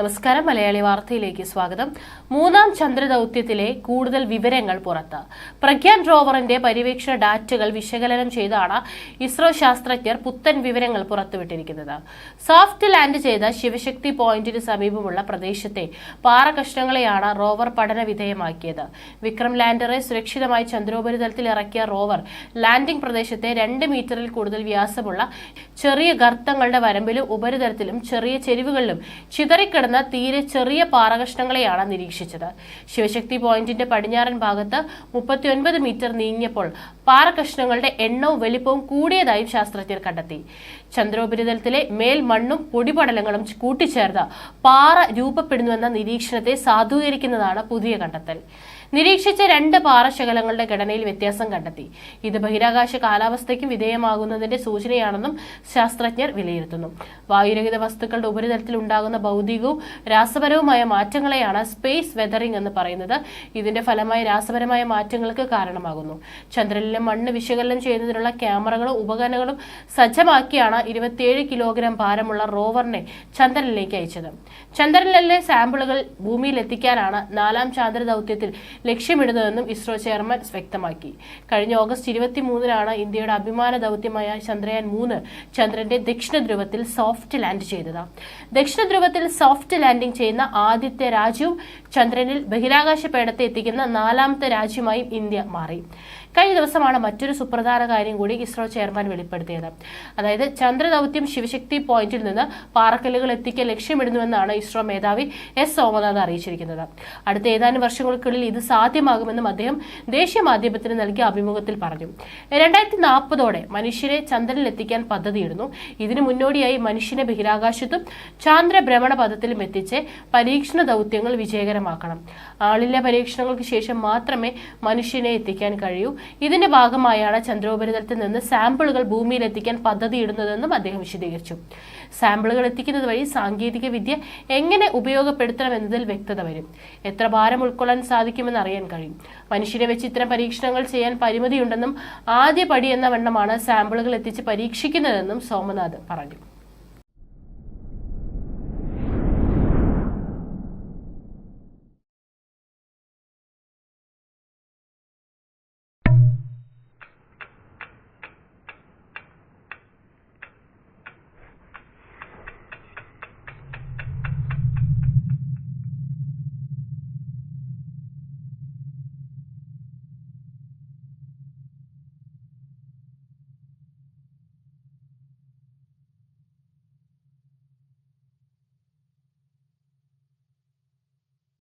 നമസ്കാരം. മലയാളി വാർത്തയിലേക്ക് സ്വാഗതം. മൂന്നാം ചന്ദ്രദൌത്യത്തിലെ കൂടുതൽ വിവരങ്ങൾ പുറത്ത്. പ്രഗ്യാൻ റോവറിന്റെ പര്യവേക്ഷണ ഡാറ്റകൾ വിശകലനം ചെയ്താണ് ഇസ്രോ ശാസ്ത്രജ്ഞർ പുത്തൻ വിവരങ്ങൾ പുറത്തുവിട്ടിരിക്കുന്നത്. സോഫ്റ്റ് ലാൻഡ് ചെയ്ത ശിവശക്തി പോയിന്റിന് സമീപമുള്ള പ്രദേശത്തെ പാറകഷ്ണങ്ങളെയാണ് റോവർ പഠന വിധേയമാക്കിയത്. വിക്രം ലാൻഡറെ സുരക്ഷിതമായി ചന്ദ്രോപരിതലത്തിൽ ഇറക്കിയ റോവർ ലാൻഡിംഗ് പ്രദേശത്തെ രണ്ട് മീറ്ററിൽ കൂടുതൽ വ്യാസമുള്ള ചെറിയ ഗർത്തങ്ങളുടെ വരമ്പിലും ഉപരിതലത്തിലും ചെറിയ ചെരിവുകളിലും ചിതറിക്കിടന്ന തീരെ ചെറിയ പാറകഷ്ണങ്ങളെയാണ് നിരീക്ഷിച്ചത്. ശിവശക്തി പോയിന്റിന്റെ പടിഞ്ഞാറൻ ഭാഗത്ത് മുപ്പത്തിയൊൻപത് മീറ്റർ നീങ്ങിയപ്പോൾ പാറകഷ്ണങ്ങളുടെ എണ്ണവും വലിപ്പവും കൂടിയതായും ശാസ്ത്രജ്ഞർ കണ്ടെത്തി. ചന്ദ്രോപരിതലത്തിലെ മേൽ മണ്ണും പൊടിപടലങ്ങളും കൂട്ടിച്ചേർന്ന് പാറ രൂപപ്പെടുന്നുവെന്ന നിരീക്ഷണത്തെ സാധൂകരിക്കുന്നതാണ് പുതിയ കണ്ടെത്തൽ. നിരീക്ഷിച്ച രണ്ട് പാറശകലങ്ങളുടെ ഘടനയിൽ വ്യത്യാസം കണ്ടെത്തി. ഇത് ബഹിരാകാശ കാലാവസ്ഥയ്ക്കും വിധേയമാകുന്നതിന്റെ സൂചനയാണെന്നും ശാസ്ത്രജ്ഞർ വിലയിരുത്തുന്നു. വായുരഹിത വസ്തുക്കളുടെ ഉപരിതലത്തിൽ ഉണ്ടാകുന്ന ഭൗതികവും രാസപരവുമായ മാറ്റങ്ങളെയാണ് സ്പേസ് വെതറിംഗ് എന്ന് പറയുന്നത്. ഇതിന്റെ ഫലമായി രാസപരമായ മാറ്റങ്ങൾക്ക് കാരണമാകുന്നു. ചന്ദ്രനിലെ മണ്ണ് വിശകലനം ചെയ്യുന്നതിനുള്ള ക്യാമറകളും ഉപകരണങ്ങളും സജ്ജമാക്കിയാണ് ഇരുപത്തിയേഴ് കിലോഗ്രാം ഭാരമുള്ള റോവറിനെ ചന്ദ്രനിലേക്ക് അയച്ചത്. ചന്ദ്രനിലെ സാമ്പിളുകൾ ഭൂമിയിൽ എത്തിക്കാനാണ് നാലാം ചാന്ദ്ര ദൗത്യത്തിൽ ലക്ഷ്യമിടുന്നതെന്നും ഇസ്രോ ചെയർമാൻ വ്യക്തമാക്കി. കഴിഞ്ഞ ഓഗസ്റ്റ് ഇരുപത്തിമൂന്നിനാണ് ഇന്ത്യയുടെ അഭിമാന ദൗത്യമായ ചന്ദ്രയാൻ മൂന്ന് ചന്ദ്രന്റെ ദക്ഷിണ ധ്രുവത്തിൽ സോഫ്റ്റ് ലാൻഡ് ചെയ്തത്. ദക്ഷിണ ധ്രുവത്തിൽ സോഫ്റ്റ് ലാൻഡിംഗ് ചെയ്യുന്ന ആദ്യത്തെ രാജ്യവും ചന്ദ്രനിൽ ബഹിരാകാശ പേടത്തെ എത്തിക്കുന്ന നാലാമത്തെ രാജ്യമായും ഇന്ത്യ മാറി. കഴിഞ്ഞ ദിവസമാണ് മറ്റൊരു സുപ്രധാന കാര്യം കൂടി ഇസ്രോ ചെയർമാൻ വെളിപ്പെടുത്തിയത്. അതായത് ചന്ദ്രദൗത്യം ശിവശക്തി പോയിന്റിൽ നിന്ന് പാറക്കല്ലുകൾ എത്തിക്കാൻ ലക്ഷ്യമിടുന്നുവെന്നാണ് ഇസ്രോ മേധാവി എസ് സോമനാഥ് അറിയിച്ചിരിക്കുന്നത്. അടുത്ത ഏതാനും വർഷങ്ങൾക്കുള്ളിൽ ഇത് സാധ്യമാകുമെന്നും അദ്ദേഹം ദേശീയ മാധ്യമത്തിന് നൽകിയ അഭിമുഖത്തിൽ പറഞ്ഞു. രണ്ടായിരത്തി നാൽപ്പതോടെ മനുഷ്യരെ ചന്ദ്രനിൽ എത്തിക്കാൻ പദ്ധതിയിടുന്നു. ഇതിനു മുന്നോടിയായി മനുഷ്യനെ ബഹിരാകാശത്തും ചാന്ദ്ര പഥത്തിലും എത്തിച്ച് പരീക്ഷണ ദൗത്യങ്ങൾ വിജയകരമാക്കണം. ആളില്ല പരീക്ഷണങ്ങൾക്ക് ശേഷം മാത്രമേ മനുഷ്യനെ എത്തിക്കാൻ കഴിയൂ. ഇതിന്റെ ഭാഗമായാണ് ചന്ദ്രോപരിതലത്തിൽ നിന്ന് സാമ്പിളുകൾ ഭൂമിയിൽ എത്തിക്കാൻ പദ്ധതിയിടുന്നതെന്നും അദ്ദേഹം വിശദീകരിച്ചു. സാമ്പിളുകൾ എത്തിക്കുന്നത് വഴി സാങ്കേതിക വിദ്യ എങ്ങനെ ഉപയോഗപ്പെടുത്തണമെന്നതിൽ വ്യക്തത വരും. എത്ര ഭാരം ഉൾക്കൊള്ളാൻ സാധിക്കുമെന്ന് അറിയാൻ കഴിയും. മനുഷ്യരെ വെച്ച് ഇത്തരം പരീക്ഷണങ്ങൾ ചെയ്യാൻ പരിമിതിയുണ്ടെന്നും ആദ്യ പടി എന്ന വണ്ണമാണ് സാമ്പിളുകൾ എത്തിച്ച് പരീക്ഷിക്കുന്നതെന്നും സോമനാഥ് പറഞ്ഞു.